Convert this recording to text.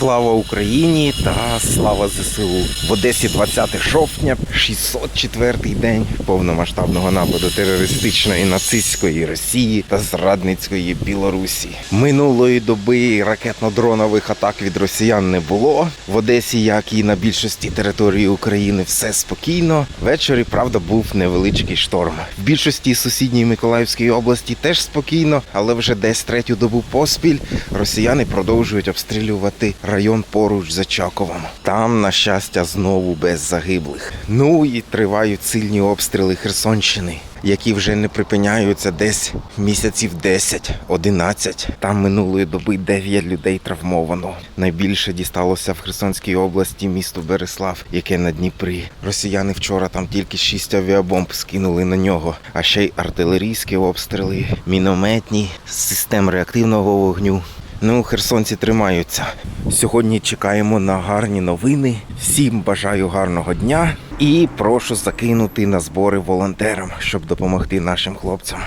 Слава Україні та слава ЗСУ. В Одесі 20 жовтня, 604-й день повномасштабного нападу терористичної нацистської Росії та зрадницької Білорусі. Минулої доби ракетно-дронових атак від росіян не було. В Одесі, як і на більшості території України, все спокійно. Ввечері, правда, був невеличкий шторм. В більшості сусідньої Миколаївської області теж спокійно, але вже десь третю добу поспіль росіяни продовжують обстрілювати район поруч з Очаковом. Там, на щастя, знову без загиблих. Ну і тривають сильні обстріли Херсонщини. Які вже не припиняються десь місяців 10-11. Там минулої доби 9 людей травмовано. Найбільше дісталося в Херсонській області місту Береслав, яке на Дніпрі. Росіяни вчора там тільки 6 авіабомб скинули на нього, а ще й артилерійські обстріли, мінометні, систем реактивного вогню. Ну, херсонці тримаються. Сьогодні чекаємо на гарні новини. Всім бажаю гарного дня і прошу закинути на збори волонтерам, щоб допомогти нашим хлопцям.